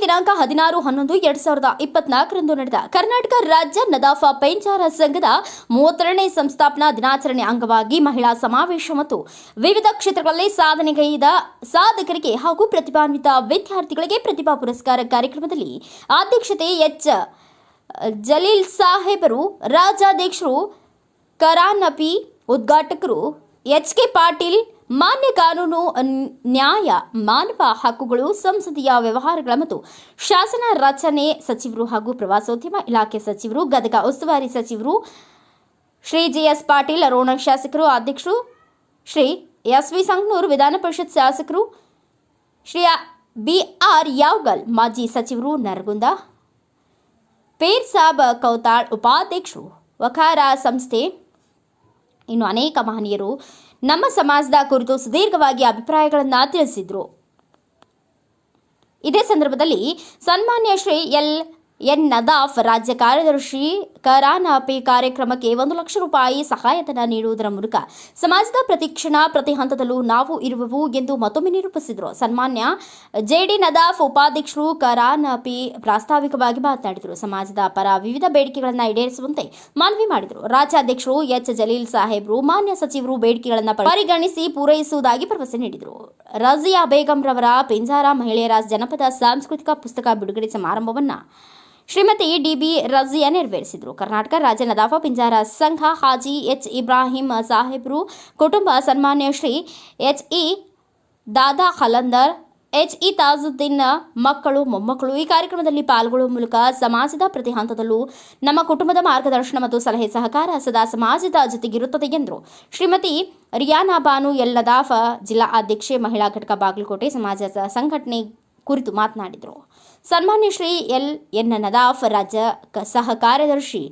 ದಿನಾಂಕ ಹದಿನಾರು ಹನ್ನೊಂದು ಎರಡ್ ಸಾವಿರದ ಇಪ್ಪತ್ನಾಲ್ಕರಂದು ನಡೆದ ಕರ್ನಾಟಕ ರಾಜ್ಯ ನದಾಫಾ ಪೈಂಚಾರ ಸಂಘದ ಮೂವತ್ತೆರಡನೇ ಸಂಸ್ಥಾಪನಾ ದಿನಾಚರಣೆ ಅಂಗವಾಗಿ ಮಹಿಳಾ ಸಮಾವೇಶ ಮತ್ತು ವಿವಿಧ ಕ್ಷೇತ್ರಗಳಲ್ಲಿ ಸಾಧನೆಗೈದ ಸಾಧಕರಿಗೆ ಹಾಗೂ ಪ್ರತಿಭಾನ್ವಿತ ವಿದ್ಯಾರ್ಥಿಗಳಿಗೆ ಪ್ರತಿಭಾ ಪುರಸ್ಕಾರ ಕಾರ್ಯಕ್ರಮದಲ್ಲಿ ಅಧ್ಯಕ್ಷತೆ ಎಚ್ ಜಲೀಲ್ ಸಾಹೇಬರು, ರಾಜ್ಯಾಧ್ಯಕ್ಷರು ಕರಾನಪಿ ಉದ್ಘಾಟಕರು ಎಚ್ ಕೆ ಪಾಟೀಲ್ ಮಾನ್ಯ ಕಾನೂನು ನ್ಯಾಯ, ಮಾನವ ಹಕ್ಕುಗಳು, ಸಂಸದೀಯ ವ್ಯವಹಾರಗಳ ಮತ್ತು ಶಾಸನ ರಚನೆ ಸಚಿವರು ಹಾಗೂ ಪ್ರವಾಸೋದ್ಯಮ ಇಲಾಖೆ ಸಚಿವರು, ಗದಗ ಉಸ್ತುವಾರಿ ಸಚಿವರು ಶ್ರೀ ಜೆಎಸ್ ಪಾಟೀಲ್, ಅರೋಣ ಶಾಸಕರು, ಅಧ್ಯಕ್ಷರು ಶ್ರೀ ಎಸ್ ವಿ ಸಂಗನೂರು ವಿಧಾನ ಪರಿಷತ್ ಶಾಸಕರು ಶ್ರೀ ಬಿ ಆರ್ ಯಾವ್ಗಲ್, ಮಾಜಿ ಸಚಿವರು ನರಗುಂದ, ಪೇರ್ ಸಾಬ್ ಕೌತಾಳ್, ಉಪಾಧ್ಯಕ್ಷರು, ವಖಾರ ಸಂಸ್ಥೆ, ಇನ್ನು ಅನೇಕ ಮಹನೀಯರು ನಮ್ಮ ಸಮಾಜದ ಕುರಿತು ಸುದೀರ್ಘವಾಗಿ ಅಭಿಪ್ರಾಯಗಳನ್ನು ತಿಳಿಸಿದರು. ಇದೇ ಸಂದರ್ಭದಲ್ಲಿ ಸನ್ಮಾನ್ಯ ಶ್ರೀ ಎಲ್ ಎನ್ ನದಾಫ್, ರಾಜ್ಯ ಕಾರ್ಯದರ್ಶಿ ಕರಾನಾಪಿ ಕಾರ್ಯಕ್ರಮಕ್ಕೆ ಒಂದು ಲಕ್ಷ ರೂಪಾಯಿ ಸಹಾಯಧನ ನೀಡುವುದರ ಮೂಲಕ ಸಮಾಜದ ಪ್ರತಿ ಕ್ಷಣ, ಪ್ರತಿ ಹಂತದಲ್ಲೂ ನಾವು ಇರುವವು ಎಂದು ಮತ್ತೊಮ್ಮೆ ನಿರೂಪಿಸಿದರು. ಸನ್ಮಾನ್ಯ ಜೆಡಿ ನದಾಫ್ ಉಪಾಧ್ಯಕ್ಷರು ಕರಾನಪಿ ಪ್ರಾಸ್ತಾವಿಕವಾಗಿ ಮಾತನಾಡಿದರು. ಸಮಾಜದ ಪರ ವಿವಿಧ ಬೇಡಿಕೆಗಳನ್ನು ಈಡೇರಿಸುವಂತೆ ಮನವಿ ಮಾಡಿದರು. ರಾಜ್ಯಾಧ್ಯಕ್ಷರು ಎಚ್. ಜಲೀಲ್ ಸಾಹೇಬ್ರು, ಮಾನ್ಯ ಸಚಿವರು ಬೇಡಿಕೆಗಳನ್ನು ಪರಿಗಣಿಸಿ ಪೂರೈಸುವುದಾಗಿ ಭರವಸೆ ನೀಡಿದರು. ರಜಿಯಾ ಬೇಗಂ ರವರ ಪಿಂಜಾರ ಮಹಿಳೆಯರ ಜನಪದ ಸಾಂಸ್ಕೃತಿಕ ಪುಸ್ತಕ ಬಿಡುಗಡೆ ಸಮಾರಂಭವನ್ನ ಶ್ರೀಮತಿ ಡಿಬಿ ರಜಿಯಾ ನೆರವೇರಿಸಿದರು. ಕರ್ನಾಟಕ ರಾಜ್ಯ ನದಾಫ ಪಿಂಜಾರ ಸಂಘ ಹಾಜಿ ಎಚ್ ಇಬ್ರಾಹಿಂ ಸಾಹೇಬ್ರು, ಕುಟುಂಬ ಸನ್ಮಾನ್ಯ Shri H E Dada Khalandar H E Tajuddin ಮಕ್ಕಳು, ಮೊಮ್ಮಕ್ಕಳು ಈ ಕಾರ್ಯಕ್ರಮದಲ್ಲಿ ಪಾಲ್ಗೊಳ್ಳುವ ಮೂಲಕ ಸಮಾಜದ ಪ್ರತಿ ಹಂತದಲ್ಲೂ ನಮ್ಮ ಕುಟುಂಬದ ಮಾರ್ಗದರ್ಶನ ಮತ್ತು ಸಲಹೆ ಸಹಕಾರ ಸದಾ ಸಮಾಜದ ಜೊತೆಗಿರುತ್ತದೆ ಎಂದರು. ಶ್ರೀಮತಿ ರಿಯಾನಾ ಬಾನು ಎಲ್ ನದಾಫ್ ಜಿಲ್ಲಾ ಅಧ್ಯಕ್ಷೆ, ಮಹಿಳಾ ಘಟಕ ಬಾಗಲಕೋಟೆ ಸಮಾಜದ ಸಂಘಟನೆ ಕುರಿತು ಮಾತನಾಡಿದರು. ಸನ್ಮಾನ್ಯ ಶ್ರೀ ಎಲ್. ಎನ್. ನದಾಫ್, ರಾಜ್ಯ ಸಹ ಕಾರ್ಯದರ್ಶಿ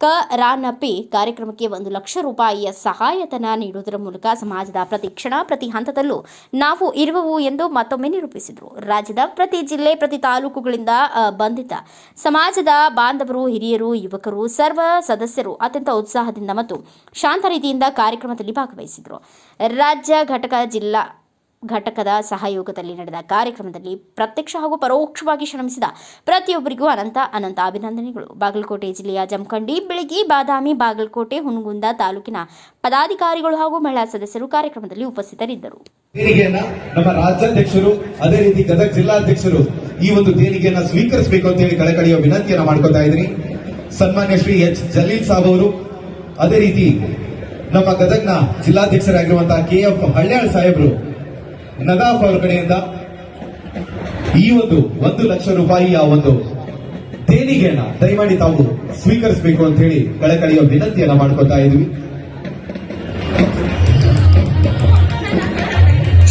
ಕ. ರಾನಪಿ ಕಾರ್ಯಕ್ರಮಕ್ಕೆ ಒಂದು ಲಕ್ಷ ರೂಪಾಯಿಯ ಸಹಾಯಧನ ನೀಡುವುದರ ಮೂಲಕ ಸಮಾಜದ ಪ್ರತಿ ಕ್ಷಣ, ಪ್ರತಿ ಹಂತದಲ್ಲೂ ನಾವು ಇರುವವು ಎಂದು ಮತ್ತೊಮ್ಮೆ ನಿರೂಪಿಸಿದರು. ರಾಜ್ಯದ ಪ್ರತಿ ಜಿಲ್ಲೆ, ಪ್ರತಿ ತಾಲೂಕುಗಳಿಂದ ಬಂಧಿತ ಸಮಾಜದ ಬಾಂಧವರು, ಹಿರಿಯರು, ಯುವಕರು, ಸರ್ವ ಸದಸ್ಯರು ಅತ್ಯಂತ ಉತ್ಸಾಹದಿಂದ ಮತ್ತು ಶಾಂತ ರೀತಿಯಿಂದ ಕಾರ್ಯಕ್ರಮದಲ್ಲಿ ಭಾಗವಹಿಸಿದರು. ರಾಜ್ಯ ಘಟಕ ಜಿಲ್ಲಾ ಘಟಕದ ಸಹಯೋಗದಲ್ಲಿ ನಡೆದ ಕಾರ್ಯಕ್ರಮದಲ್ಲಿ ಪ್ರತ್ಯಕ್ಷ ಹಾಗೂ ಪರೋಕ್ಷವಾಗಿ ಶ್ರಮಿಸಿದ ಪ್ರತಿಯೊಬ್ಬರಿಗೂ ಅನಂತ ಅನಂತ ಅಭಿನಂದನೆಗಳು. ಬಾಗಲಕೋಟೆ ಜಿಲ್ಲೆಯ ಜಮಖಂಡಿ, ಬೆಳಗಿ, ಬಾದಾಮಿ, ಬಾಗಲಕೋಟೆ ಹುನಗುಂದ ತಾಲೂಕಿನ ಪದಾಧಿಕಾರಿಗಳು ಹಾಗೂ ಮಹಿಳಾ ಸದಸ್ಯರು ಕಾರ್ಯಕ್ರಮದಲ್ಲಿ ಉಪಸ್ಥಿತರಿದ್ದರು. ನಮ್ಮ ರಾಜ್ಯಾಧ್ಯಕ್ಷರು, ಅದೇ ರೀತಿ ಗದಗ ಜಿಲ್ಲಾಧ್ಯಕ್ಷರು ಈ ಒಂದು ದೇಣಿಗೆಯನ್ನ ಸ್ವೀಕರಿಸಬೇಕು ಅಂತ ಹೇಳಿ ಕಳಕಳಿಯ ವಿನಂತಿಯನ್ನು ಮಾಡ್ಕೊತಾ ಇದ್ದೀನಿ. ಸನ್ಮಾನ್ಯ ಶ್ರೀ ಎಚ್. ಜಲೀಲ್ ಸಾಬ್ ಅವರು, ಅದೇ ರೀತಿ ನಮ್ಮ ಗದಗ್ನ ಜಿಲ್ಲಾಧ್ಯಕ್ಷರಾಗಿರುವಂತಹ ಕೆ ಎಫ್. ಹಳ್ಯಾಳ್ ಸಾಹೇಬರು ನದಾಫ್ ಅವರ ಕಡೆಯಿಂದ ಈ ಒಂದು ಒಂದು ಲಕ್ಷ ರೂಪಾಯಿಯ ಒಂದು ದೇಣಿಗೆಯನ್ನ ದಯಮಾಡಿ ತಾವು ಸ್ವೀಕರಿಸಬೇಕು ಅಂತ ಹೇಳಿ ಕಳಕಳಿಯ ವಿನಂತಿಯನ್ನ ಮಾಡ್ಕೊತಾ ಇದ್ವಿ.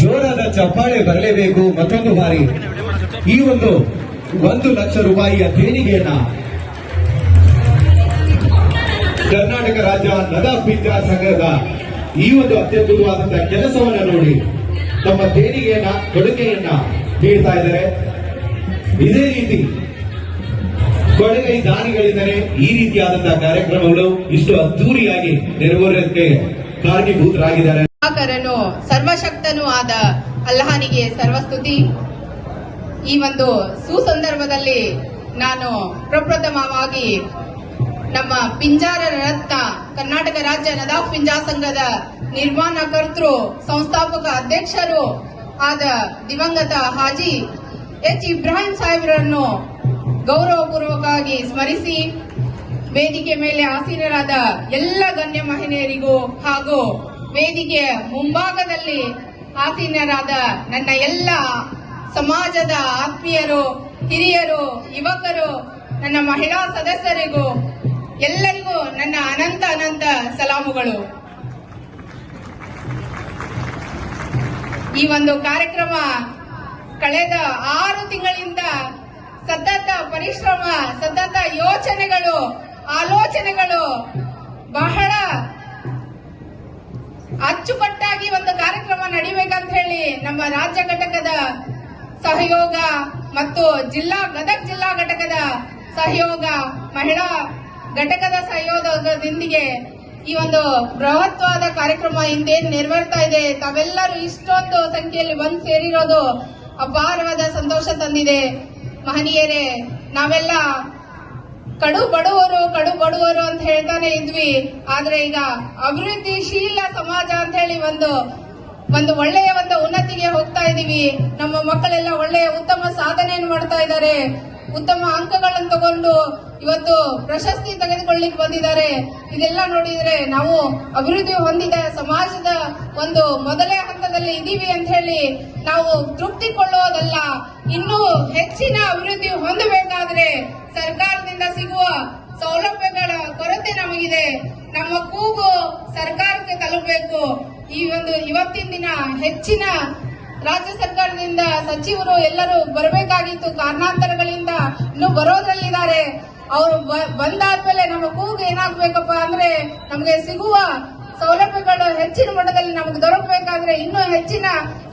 ಜೋರಾದ ಚಪ್ಪಾಳೆ ಬರಲೇಬೇಕು ಮತ್ತೊಂದು ಬಾರಿ. ಈ ಒಂದು ಒಂದು ಲಕ್ಷ ರೂಪಾಯಿಯ ದೇಣಿಗೆಯನ್ನ ಕರ್ನಾಟಕ ರಾಜ್ಯ ನದಾಫ್ ವಿದ್ಯಾಸಂಘದ ಸಂಘದ ಈ ಒಂದು ಅತ್ಯದ್ಭುತವಾದಂತಹ ಕೆಲಸವನ್ನ ನೋಡಿ ತಮ್ಮ ದೇಣಿಗೆಯನ್ನ, ಕೊಡುಗೆಯನ್ನ ನೀಡ್ತಾ ಇದ್ದಾರೆ. ಇದೇ ರೀತಿ ಕೊಡುಗೈ ದಾನಿಗಳಿದ್ದಾರೆ ಈ ರೀತಿಯಾದಂತಹ ಕಾರ್ಯಕ್ರಮಗಳು ಇಷ್ಟು ಅದ್ದೂರಿಯಾಗಿ ನೆರವೇರಕ್ಕೆ ಕಾರಣೀಭೂತರಾಗಿದ್ದಾರೆ. ಸರ್ವಶಕ್ತನೂ ಆದ ಅಲ್ಲಹಾನಿಗೆ ಸರ್ವಸ್ತುತಿ. ಈ ಒಂದು ಸುಸಂದರ್ಭದಲ್ಲಿ ನಾನು ಪ್ರಪ್ರಥಮವಾಗಿ ನಮ್ಮ ಪಿಂಜಾರ ರತ್ನ ಕರ್ನಾಟಕ ರಾಜ್ಯ ನದಾಫ್ ಪಿಂಜಾ ಸಂಘದ ನಿರ್ಮಾಣ ಕರ್ತೃ ಸಂಸ್ಥಾಪಕ ಅಧ್ಯಕ್ಷರು ಆದ ದಿವಂಗತ ಹಾಜಿ ಎಚ್. ಇಬ್ರಾಹಿಂ ಸಾಹೇಬರನ್ನು ಗೌರವಪೂರ್ವಕವಾಗಿ ಸ್ಮರಿಸಿ, ವೇದಿಕೆ ಮೇಲೆ ಆಸೀನರಾದ ಎಲ್ಲ ಗಣ್ಯ ಮಹಿಳೆಯರಿಗೂ ಹಾಗೂ ವೇದಿಕೆಯ ಮುಂಭಾಗದಲ್ಲಿ ಆಸೀನರಾದ ನನ್ನ ಎಲ್ಲ ಸಮಾಜದ ಆತ್ಮೀಯರು, ಹಿರಿಯರು, ಯುವಕರು, ನನ್ನ ಮಹಿಳಾ ಸದಸ್ಯರಿಗೂ ಎಲ್ಲರಿಗೂ ನನ್ನ ಅನಂತ ಅನಂತ ಸಲಾಮುಗಳು. ಈ ಒಂದು ಕಾರ್ಯಕ್ರಮ ಕಳೆದ ಆರು ತಿಂಗಳಿಂದ ಸತತ ಪರಿಶ್ರಮ, ಸತತ ಯೋಚನೆಗಳು, ಆಲೋಚನೆಗಳು ಬಹಳ ಅಚ್ಚುಕಟ್ಟಾಗಿ ಒಂದು ಕಾರ್ಯಕ್ರಮ ನಡಿಬೇಕಂತ ಹೇಳಿ ನಮ್ಮ ರಾಜ್ಯ ಘಟಕದ ಸಹಯೋಗ ಮತ್ತು ಜಿಲ್ಲಾ, ಗದಗ ಜಿಲ್ಲಾ ಘಟಕದ ಸಹಯೋಗ ಮಹಿಳಾ ಘಟಕದ ಸಹಯೋಗದೊಂದಿಗೆ ಈ ಒಂದು ಬೃಹತ್ವಾದ ಕಾರ್ಯಕ್ರಮ ಹಿಂದೇನು ನೆರವೇರ್ತಾ ಇದೆ, ತಾವೆಲ್ಲರೂ ಇಷ್ಟೊಂದು ಸಂಖ್ಯೆಯಲ್ಲಿ ಬಂದು ಸೇರಿರೋದು ಅಪಾರವಾದ ಸಂತೋಷ ತಂದಿದೆ. ಮಹನೀಯರೇ, ನಾವೆಲ್ಲ ಕಡು ಬಡವರು ಕಡು ಬಡವರು ಅಂತ ಹೇಳ್ತಾನೆ ಇದ್ವಿ. ಆದ್ರೆ ಈಗ ಅಭಿವೃದ್ಧಿಶೀಲ ಸಮಾಜ ಅಂತ ಹೇಳಿ ಒಂದು ಒಂದು ಒಳ್ಳೆಯ ಒಂದು ಉನ್ನತಿಗೆ ಹೋಗ್ತಾ ಇದೀವಿ. ನಮ್ಮ ಮಕ್ಕಳೆಲ್ಲ ಒಳ್ಳೆಯ ಉತ್ತಮ ಸಾಧನೆಯನ್ನು ಮಾಡ್ತಾ ಇದ್ದಾರೆ. ಉತ್ತಮ ಅಂಕಗಳನ್ನು ತಗೊಂಡು ಇವತ್ತು ಪ್ರಶಸ್ತಿ ತೆಗೆದುಕೊಳ್ಳಿಕ್ ಬಂದಿದ್ದಾರೆ. ಇದೆಲ್ಲ ನೋಡಿದ್ರೆ ನಾವು ಅಭಿವೃದ್ಧಿ ಹೊಂದಿದ ಸಮಾಜದ ಒಂದು ಮೊದಲೇ ಹಂತದಲ್ಲಿ ಇದೀವಿ ಅಂತ ಹೇಳಿ ನಾವು ತೃಪ್ತಿ ಕೊಳ್ಳೋದಲ್ಲ ಇನ್ನೂ ಹೆಚ್ಚಿನ ಅಭಿವೃದ್ಧಿ ಹೊಂದಬೇಕಾದ್ರೆ ಸರ್ಕಾರದಿಂದ ಸಿಗುವ ಸೌಲಭ್ಯಗಳ ಕೊರತೆ ನಮಗಿದೆ. ನಮ್ಮ ಕೂಗು ಸರ್ಕಾರಕ್ಕೆ ತಲುಪಬೇಕು. ಈ ಒಂದು ಇವತ್ತಿನ ದಿನ ಹೆಚ್ಚಿನ ರಾಜ್ಯ ಸರ್ಕಾರದಿಂದ ಸಚಿವರು ಎಲ್ಲರೂ ಬರಬೇಕಾಗಿತ್ತು. ಕಾರಣಾಂತರಗಳಿಂದ ಇನ್ನು ಬರೋದ್ರಲ್ಲಿದ್ದಾರೆ. ಅವರು ಬಂದಾದ್ಮೇಲೆ ನಮ್ಮ ಕೂಗು ಏನಾಗ್ಬೇಕಪ್ಪ ಅಂದ್ರೆ ನಮಗೆ ಸಿಗುವ ಸೌಲಭ್ಯಗಳು ಹೆಚ್ಚಿನ ಮಟ್ಟದಲ್ಲಿ ನಮಗೆ ದೊರಕಬೇಕಾದ್ರೆ ಇನ್ನೂ ಹೆಚ್ಚಿನ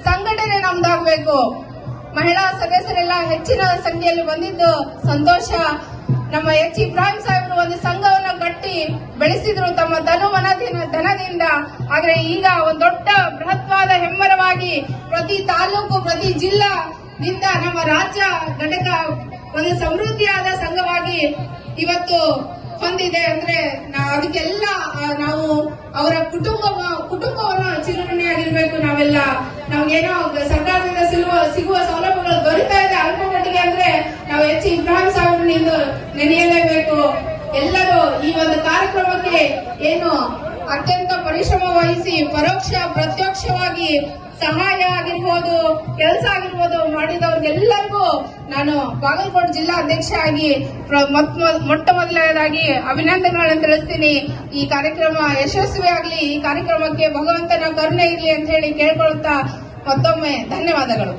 ಸಂಘಟನೆ ನಮ್ದಾಗಬೇಕು. ಮಹಿಳಾ ಸದಸ್ಯರೆಲ್ಲ ಹೆಚ್ಚಿನ ಸಂಖ್ಯೆಯಲ್ಲಿ ಬಂದಿದ್ದು ಸಂತೋಷ. ನಮ್ಮ ಎಚ್ ಇಬ್ರಾಹಿಂ ಸಾಹೇಬರು ಒಂದು ಸಂಘವನ್ನು ಕಟ್ಟಿ ಬೆಳೆಸಿದ್ರು ತಮ್ಮ ಧನು ಧನದಿಂದ. ಆದ್ರೆ ಈಗ ಒಂದು ದೊಡ್ಡ ಬೃಹತ್ವಾದ ಹೆಮ್ಮರವಾಗಿ ಪ್ರತಿ ತಾಲೂಕು, ಪ್ರತಿ ಜಿಲ್ಲಾ ನಿಂದ ನಮ್ಮ ರಾಜ್ಯ ಘಟಕ ಒಂದು ಸಮೃದ್ಧಿಯಾದ ಸಂಘವಾಗಿ ಇವತ್ತು ಹೊಂದಿದೆ ಅಂದ್ರೆ ಅದಕ್ಕೆಲ್ಲ ನಾವು ಅವರ ಕುಟುಂಬ, ಕುಟುಂಬವನ್ನು ಚಿರಋಣಿಯಾಗಿರ್ಬೇಕು ನಾವೆಲ್ಲ. ನಮ್ಗೇನೋ ಸರ್ಕಾರದಿಂದ ಸಿಗುವ ಸಿಗುವ ಸೌಲಭ್ಯಗಳು ದೊರೀತಾ ಇದೆ ಅಲ್ಪ ಮಟ್ಟಿಗೆ ಅಂದ್ರೆ ನಾವು ಹೆಚ್ಚು ಇಬ್ರಾಹಿಂ ಸಾಹೇಬ್ರನಿಂದ ನೆನೆಯಲೇಬೇಕು. ಎಲ್ಲರೂ ಈ ಒಂದು ಕಾರ್ಯಕ್ರಮಕ್ಕೆ ಏನು ಅತ್ಯಂತ ಪರಿಶ್ರಮ ವಹಿಸಿ, ಪರೋಕ್ಷ, ಪ್ರತ್ಯಕ್ಷವಾಗಿ ಸಹಾಯ ಆಗಿರ್ಬೋದು, ಕೆಲಸ ಆಗಿರ್ಬೋದು ಮಾಡಿದವ್ರಿಗೆಲ್ಲರಿಗೂ ನಾನು ಬಾಗಲಕೋಟೆ ಜಿಲ್ಲಾ ಅಧ್ಯಕ್ಷ ಆಗಿ ಮೊಟ್ಟ ಮೊದಲನೇದಾಗಿ ಅಭಿನಂದನೆಗಳನ್ನು ತಿಳಿಸ್ತೀನಿ. ಈ ಕಾರ್ಯಕ್ರಮ ಯಶಸ್ವಿ ಆಗಲಿ ಈ ಕಾರ್ಯಕ್ರಮಕ್ಕೆ ಭಗವಂತನ ಕರುಣೆ ಇರಲಿ ಅಂತ ಹೇಳಿ ಕೇಳ್ಕೊಳ್ತಾ ಮತ್ತೊಮ್ಮೆ ಧನ್ಯವಾದಗಳು.